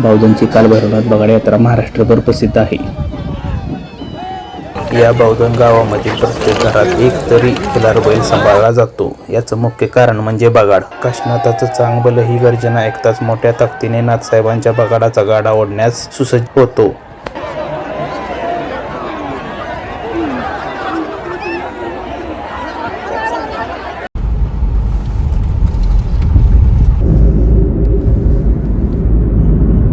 बावधनची कालभैरवनाथ बगाडा यात्रा महाराष्ट्रभर प्रसिद्ध आहे. या बावधन गावामध्ये प्रत्येक घरात एक तरी खिलार बैल सांभाळला जातो. याचं मुख्य कारण म्हणजे बगाड. काशनाथाचं चांगबल ही गर्जना ऐकताच मोठ्या ताकदीने नाथसाहेबांच्या बगाडाचा गाडा ओढण्यास सुसज्ज होतो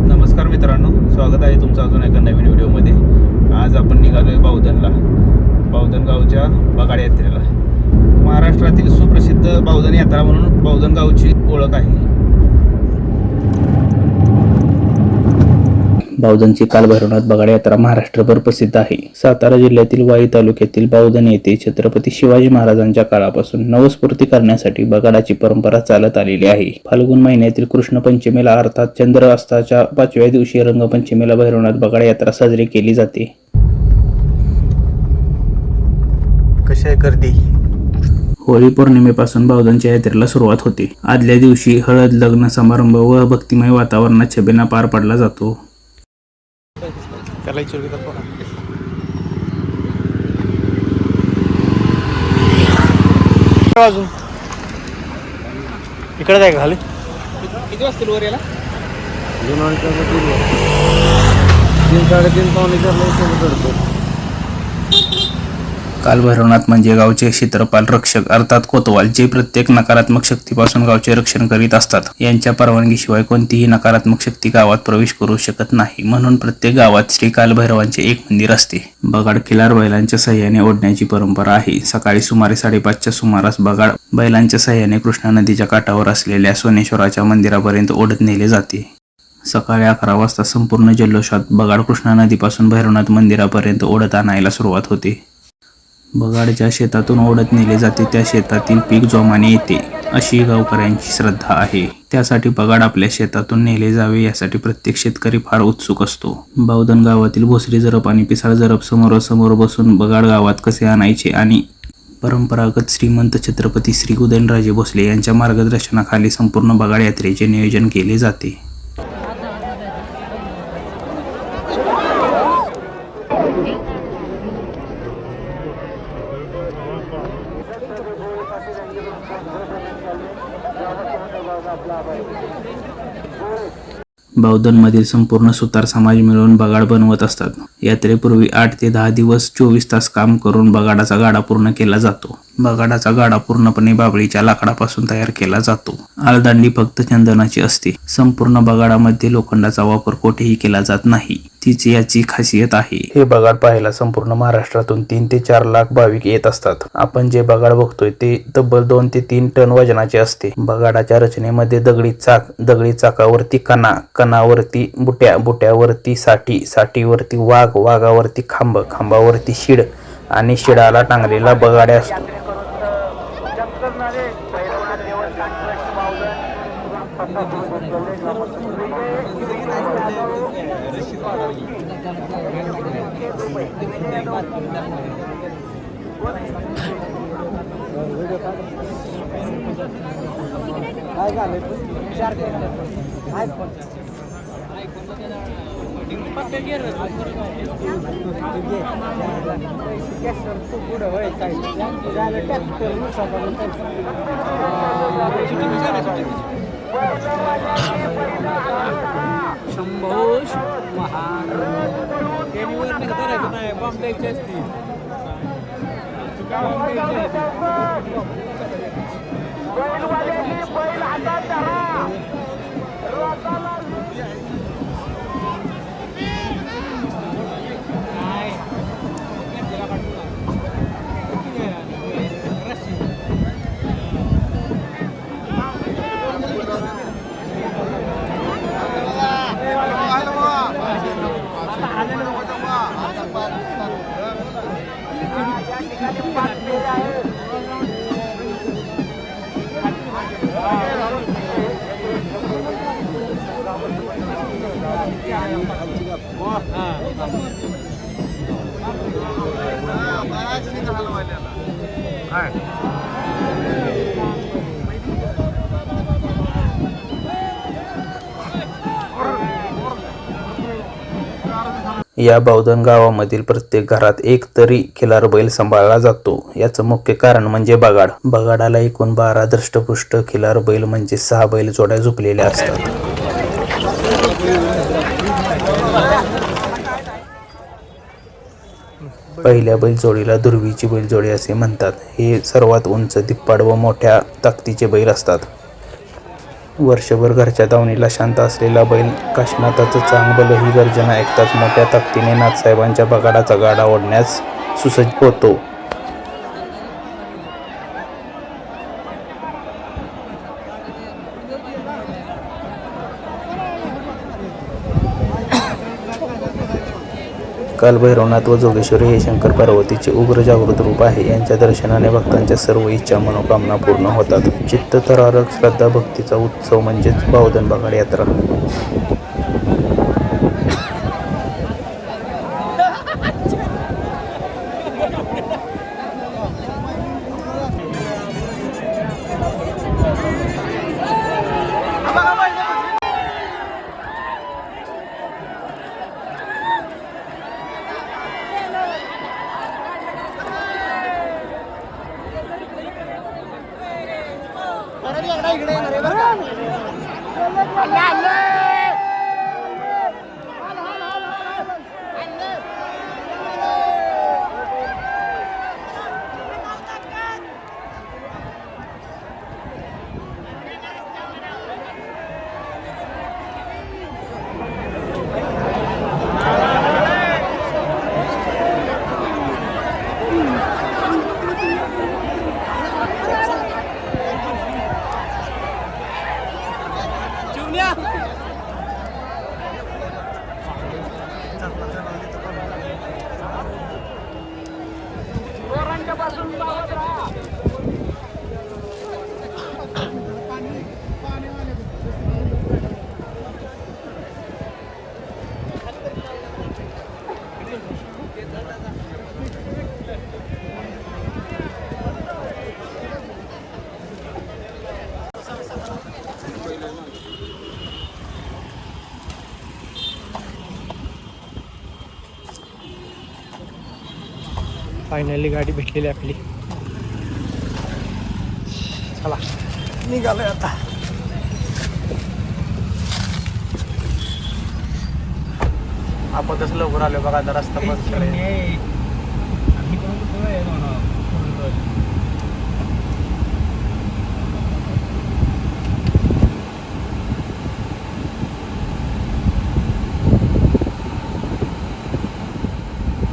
नमस्कार मित्रांनो स्वागत आहे तुमचं अजून एका नवीन व्हिडिओमध्ये आज आपण निघालोय बावधनला बावधन गावच्या बगाड यात्रेला महाराष्ट्रातील सुप्रसिद्ध बावधन यात्रा म्हणून बावधन गावची ओळख आहे. बावधनची कालभैरवनाथ बगाड यात्रा महाराष्ट्रभर प्रसिद्ध आहे. सातारा जिल्ह्यातील वाई तालुक्यातील बावधन येथे छत्रपती शिवाजी महाराजांच्या काळापासून नवस्फूर्ती करण्यासाठी बगाडाची परंपरा चालत आलेली आहे. फाल्गुन महिन्यातील कृष्ण पंचमीला अर्थात चंद्र अस्ताच्या पाचव्या दिवशी रंगपंचमीला भैरवनाथ बगाड यात्रा साजरी केली जाते. कशी आहे गर्दी? होळी पौर्णिमेपासून बावधनच्या यात्रेला सुरुवात होते. आदल्या दिवशी हळद लग्न समारंभ व भक्तिमय वातावरणात छबिना पार पडला जातो. अजून इकडे जाय खाली? किती वाजतील वर याला तीन साडेतीन पावणे चारला कालभैरवनाथ म्हणजे गावचे क्षेत्रपाल रक्षक अर्थात कोतवाल जे प्रत्येक नकारात्मक शक्तीपासून गावचे रक्षण करीत असतात. यांच्या परवानगीशिवाय कोणतीही नकारात्मक शक्ती गावात प्रवेश करू शकत नाही. म्हणून प्रत्येक गावात श्री कालभैरवांचे एक मंदिर असते. बगाड खिलार बैलांच्या सहाय्याने ओढण्याची परंपरा आहे. सकाळी सुमारे साडेपाचच्या सुमारास बगाड बैलांच्या सहाय्याने कृष्णा नदीच्या काठावर असलेल्या सोनेश्वराच्या मंदिरापर्यंत ओढत नेले जाते. सकाळी अकरा वाजता संपूर्ण जल्लोषात बगाड कृष्णा नदीपासून भैरवनाथ मंदिरापर्यंत ओढत आणायला सुरुवात होते. बगाड ज्या शेतातून ओढत नेले जाते. त्या शेतातील पीक जोमाने येते अशी गावकऱ्यांची श्रद्धा आहे. त्यासाठी बगाड आपल्या शेतातून नेले जावे यासाठी प्रत्येक शेतकरी फार उत्सुक असतो. बावधन गावातील भोसरी जरप आणि पिसाळ जरप समोरासमोर बसून बगाड गावात कसे आणायचे आणि परंपरागत श्रीमंत छत्रपती श्री उदयनराजे भोसले यांच्या मार्गदर्शनाखाली संपूर्ण बगाड यात्रेचे नियोजन केले जाते. बावधनमधील संपूर्ण सुतार समाज मिळून बगाड बनवत असतात. यात्रेपूर्वी आठ ते दहा दिवस चोवीस तास काम करून बगाडाचा गाडा पूर्ण केला जातो. बगाडाचा गाडा पूर्णपणे बाबळीच्या लाकडापासून तयार केला जातो. आळदांडी फक्त चंदनाची असते. संपूर्ण बगाडामध्ये लोखंडाचा वापर कोठेही केला जात नाही. तीच याची खासियत आहे. हे बगाड पाहायला संपूर्ण महाराष्ट्रातून तीन ते चार लाख भाविक येत असतात. आपण जे बगाड बघतोय ते तब्बल दोन ते तीन टन वजनाचे असते. बगाडाच्या रचनेमध्ये दगडी चाक दगडी चाकावरती कणा कणावरती बुट्या बुट्यावरती साठी साठीवरती वाघ वाघावरती खांब खांबावरती शिड आणि शिडाला टांगलेला बगाड्या असतो. शंभोष महान टेनीवर धरायचं नाही बॉम्ब द्यायची असती बॉम्ब द्यायची असती. या बावधन गावामधील प्रत्येक घरात एक तरी खिलार बैल सांभाळला जातो. याचं मुख्य कारण म्हणजे बगाड. बगाडाला एकूण बारा दृष्टपुष्ट खिलार बैल म्हणजे सहा बैल जोड्या झोपलेल्या असतात. पहिल्या बैलजोडीला दुर्वीची बैलजोडी असे म्हणतात. हे सर्वात उंच दिप्पाड व मोठ्या ताकदीचे बैल असतात. वर्षभर घरच्या दावणीला शांत असलेला बैल काशनाथाचं चांगबल ही गर्जना ऐकताच मोठ्या ताकदीने नाथसाहेबांच्या बगाडाचा गाडा ओढण्यास सुसज्ज होतो. कालभैरवनाथ व जोगेश्वरी हे शंकर पार्वतीचे उग्र जागृत रूप आहे. यांच्या दर्शनाने भक्तांच्या सर्व इच्छा मनोकामना पूर्ण होतात. चित्त थरारक श्रद्धा भक्तीचा उत्सव म्हणजेच बावधन बगाड यात्रा. इकडे फायनली गाडी भेटलेली आपली. चला. निघालोय आता. आपण कसं लवकर आलो बघा आता रस्ता बंद केलाय.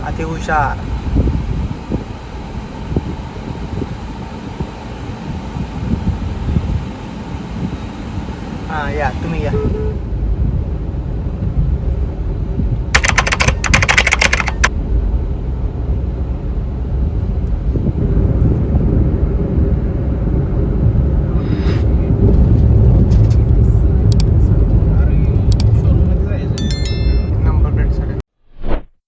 अति हुशार हा या तुम्ही या